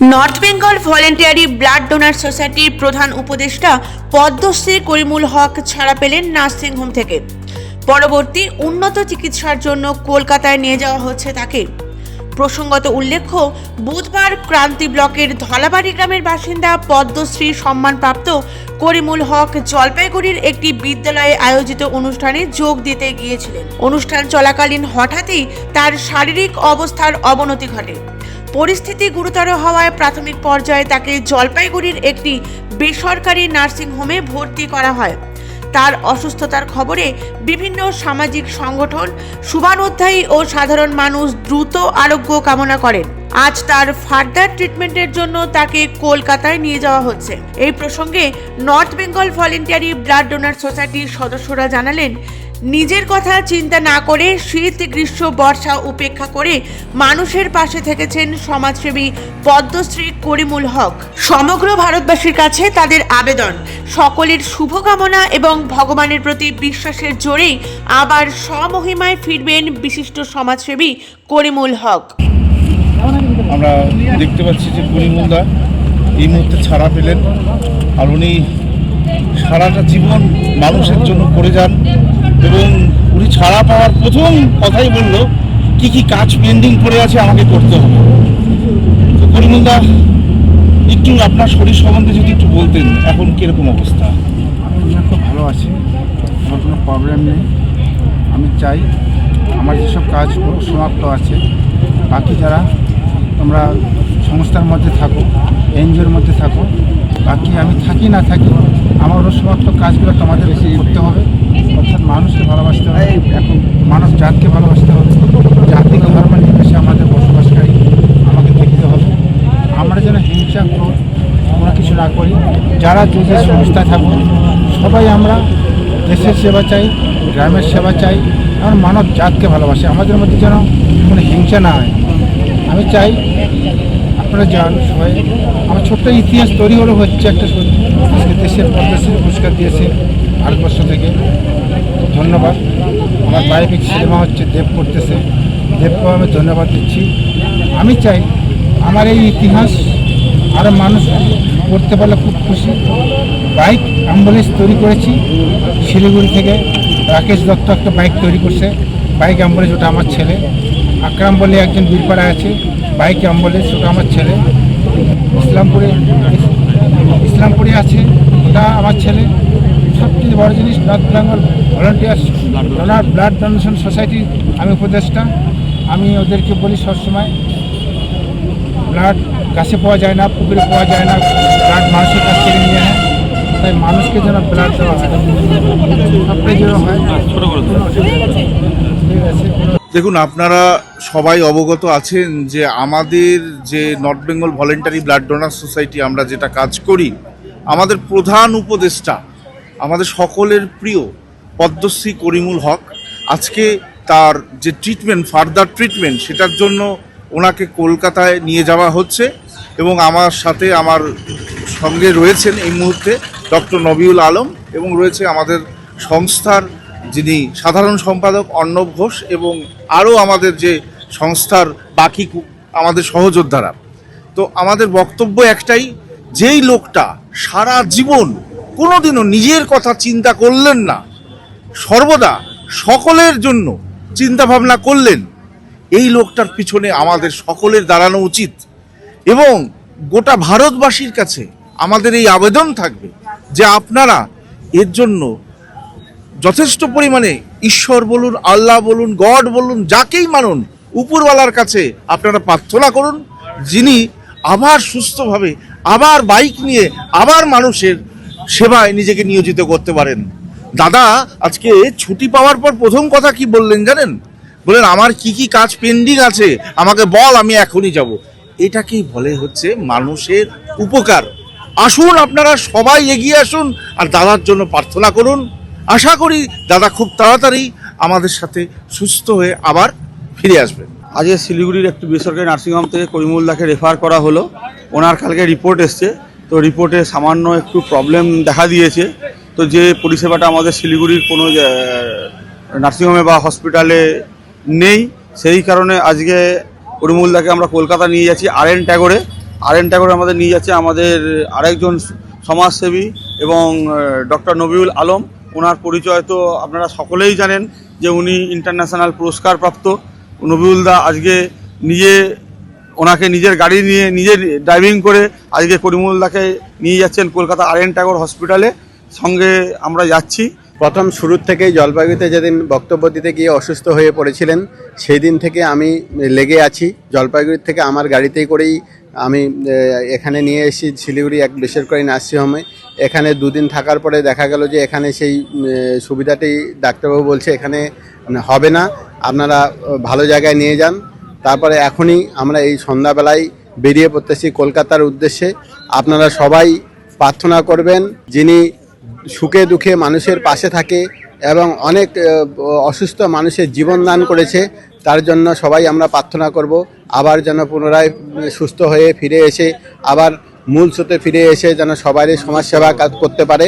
North Bengal voluntary blood donor সোসাইটির প্রধান উপদেষ্টা পদ্মশ্রী করিমুল হক ছাড়া পেলেন নার্সিংহোম থেকে। পরবর্তী উন্নত চিকিৎসার জন্য কলকাতায় নিয়ে যাওয়া হচ্ছে তাকে। প্রসঙ্গত উল্লেখ্য, বুধবার ক্রান্তি ব্লকের ধলাবাড়ি গ্রামের বাসিন্দা পদ্মশ্রী সম্মানপ্রাপ্ত করিমুল হক জলপাইগুড়ির একটি বিদ্যালয়ে আয়োজিত অনুষ্ঠানে যোগ দিতে গিয়েছিলেন। অনুষ্ঠান চলাকালীন হঠাৎই তার শারীরিক অবস্থার অবনতি ঘটে। পরিস্থিতি গুরুতর হওয়ায় প্রাথমিক পর্যায়ে তাকে জলপাইগুড়ির একটি বেসরকারি নার্সিংহোমে ভর্তি করা হয়। তার অসুস্থতার খবরে বিভিন্ন সামাজিক সংগঠন শুভানুধ্যায়ী ও সাধারণ মানুষ দ্রুত আরোগ্য কামনা করেন। আজ তার ফার্দার ট্রিটমেন্টের জন্য তাকে কলকাতায় নিয়ে যাওয়া হচ্ছে। এই প্রসঙ্গে north Bengal voluntary blood donor সোসাইটির সদস্যরা জানালেন নিজের কথা চিন্তা না করে শীত, গ্রীষ্ম, বর্ষা উপেক্ষা করে মানুষের পাশে থেকেছেন সমাজসেবী পদ্মশ্রী করিমুল হক। সমগ্র ভারতবাসীর কাছে তাদের আবেদন, সকলের শুভকামনা এবং ভগবানের প্রতি বিশ্বাসের জোরেই আবার স্বমহিমায় ফিরবেন বিশিষ্ট সমাজসেবী করিমুল হক। আমরা দেখতে পাচ্ছি যে পরিমলদা এই মুহূর্তে ছাড়া পেলেন আর উনি সারাটা জীবন মানুষের জন্য করে যান। এবং উনি ছাড়া পাওয়ার প্রথম কথাই বলল, কি কি কাজ পেন্ডিং পড়ে আছে আমাকে করতে হবে। তো পরিমলদা একটু আপনার শরীর সম্বন্ধে যদি একটু বলতেন, এখন কীরকম অবস্থা? খুব ভালো আছি, আমার কোনো প্রবলেম নেই। আমি চাই আমার যেসব কাজ পুরো সমাপ্ত আছে, বাকি যারা তোমরা সংস্থার মধ্যে থাকো, এনজিওর মধ্যে থাকো, বাকি আমি থাকি না থাকি আমার ওর সমাপ্ত কাজগুলো তোমাদের বেশি করতে হবে। অর্থাৎ মানুষকে ভালোবাসতে হবে, এখন মানুষ জাতকে ভালোবাসতে হবে। জাতি ধর্ম নির্বিশেষে আমাদের বসবাসকারী আমাকে দেখতে হবে। আমরা যেন হিংসা, ক্রোধ আমরা কিছু না করি। যারা যে যে সংস্থায় থাকুন, সবাই আমরা দেশের সেবা চাই, গ্রামের সেবা চাই আমরা মানব জাতকে ভালোবাসি। আমাদের মধ্যে যেন কোনো হিংসা না হয়। আমি চাই আপনারা যান সবাই। আমার ছোট্ট ইতিহাস তৈরি হলো হচ্ছে একটা দেশের পদ্মশ্রী পুরস্কার দিয়েছে ভারতবর্ষ থেকে। ধন্যবাদ। আমার বাইরে সিনেমা হচ্ছে দেব করতেছে। দেবকে আমি ধন্যবাদ দিচ্ছি। আমি চাই আমার এই ইতিহাস আরও মানুষ করতে পারলে খুব খুশি। বাইক অ্যাম্বুলেন্স তৈরি করেছি শিলিগুড়ি থেকে। রাকেশ দত্ত একটা বাইক তৈরি করছে। বাইক অ্যাম্বুলেন্স ওটা আমার ছেলে। আকরাম বলে একজন বীরপাড়া আছে। বাইক অ্যাম্বুলেন্স ওটা আমার ছেলে। ইসলামপুরে ইসলামপুরে আছে ওটা আমার ছেলে। সবচেয়ে বড় জিনিস north Bengal volunteers donor blood donation society আমি উপদেষ্টা। আমি ওদেরকে বলি সবসময় ব্লাড গাছে পাওয়া যায় না পুকুরে পাওয়া যায় না ব্লাড মানুষের কাছ থেকে নিয়ে হয় তাই মানুষকে যেন ব্লাড দেওয়া হয়। সবটাই যেন হয়। ঠিক আছে। দেখুন, আপনারা সবাই অবগত আছেন যে আমাদের যে north Bengal voluntary blood donor society আমরা যেটা কাজ করি, আমাদের প্রধান উপদেষ্টা, আমাদের সকলের প্রিয় পদ্মশ্রী করিমুল হক আজকে তার যে ট্রিটমেন্ট ফার্দার ট্রিটমেন্ট সেটার জন্য ওনাকে কলকাতায় নিয়ে যাওয়া হচ্ছে এবং আমার সাথে আমার সঙ্গে রয়েছেন এই মুহূর্তে ডক্টর নবিউল আলম এবং রয়েছে আমাদের সংস্থার যিনি সাধারণ সম্পাদক অর্ণব ঘোষ এবং আরও আমাদের যে সংস্থার বাকি আমাদের সহযোদ্ধারা। তো আমাদের বক্তব্য একটাই, যেই লোকটা সারা জীবন কোনোদিনও নিজের কথা চিন্তা করলেন না, সর্বদা সকলের জন্য চিন্তা ভাবনা করলেন, এই লোকটার পিছনে আমাদের সকলের দাঁড়ানো উচিত এবং গোটা ভারতবাসীর কাছে আমাদের এই আবেদন থাকবে যে আপনারা এর জন্য যথেষ্ট পরিমাণে ঈশ্বর বলুন, আল্লাহ বলুন, গড বলুন, যাকেই মানুন, উপরওয়ালার কাছে আপনারা প্রার্থনা করুন, যিনি আবার সুস্থভাবে, আবার বাইক নিয়ে, আবার মানুষের সেবায় নিজেকে নিয়োজিত করতে পারেন। দাদা, আজকে ছুটি পাওয়ার পর প্রথম কথা কি বললেন জানেন? বললেন আমার কি কি কাজ পেন্ডিং আছে? আমাকে বল, আমি এখনই যাব। এটাকেই বলে হচ্ছে মানুষের উপকার। আসুন, আপনারা সবাই এগিয়ে আসুন, আর দাদার জন্য প্রার্থনা করুন। আশা করি দাদা খুব তাড়াতাড়ি আমাদের সাথে সুস্থ হয়ে আবার ফিরে আসবেন আজকে শিলিগুড়ির একটি বেসরকারি নার্সিংহোম থেকে করিমুল্লাহকে রেফার করা হলো। ওনার কালকে রিপোর্ট এসছে। তো রিপোর্টে সামান্য একটু প্রবলেম দেখা দিয়েছে। তো যে পরিষেবাটা আমাদের শিলিগুড়ির কোনো নার্সিংহোমে বা হসপিটালে নেই, সেই কারণে আজকে করিমুল্লাহকে আমরা কলকাতা নিয়ে যাচ্ছি আর এন ট্যাগরে। আর এন ট্যাগরে আমাদের নিয়ে যাচ্ছে আমাদের আরেকজন সমাজসেবী এবং ডক্টর নবিউল আলম। ওনার পরিচয় তো আপনারা সকলেই জানেন যে উনি ইন্টারন্যাশনাল পুরস্কার প্রাপ্ত নবিউল দা আজকে নিজে ওনাকে নিজের গাড়ি নিয়ে নিজে ড্রাইভিং করে আজকে করিমুল্লাকে নিয়ে যাচ্ছেন কলকাতা আর এন ট্যাগর হসপিটালে। সঙ্গে আমরা যাচ্ছি। প্রথম শুরুর থেকেই জলপাইগুড়িতে যেদিন বক্তব্য দিতে গিয়ে অসুস্থ হয়ে পড়েছিলেন, সেই দিন থেকে আমি লেগে আছি। জলপাইগুড়ির থেকে আমার গাড়িতেই করেই আমি এখানে নিয়ে এসেছি শিলিগুড়ি এক বেসরকারি নার্সিংহোমে এখানে দুদিন থাকার পরে দেখা গেল যে এখানে সেই সুবিধাটি ডাক্তারবাবু বলছে এখানে হবে না। আপনারা ভালো জায়গায় নিয়ে যান। তারপরে এখনই আমরা এই সন্ধ্যাবেলায় বেরিয়ে পড়তেছি কলকাতার উদ্দেশ্যে। আপনারা সবাই প্রার্থনা করবেন যিনি সুখে দুঃখে মানুষের পাশে থাকে এবং অনেক অসুস্থ মানুষের জীবন দান করেছে তার জন্য সবাই আমরা প্রার্থনা করব, আবার যেন পুনরায় সুস্থ হয়ে ফিরে এসে, আবার মূল স্রোতে ফিরে এসে যেন সবারই সমাজসেবা কাজ করতে পারে।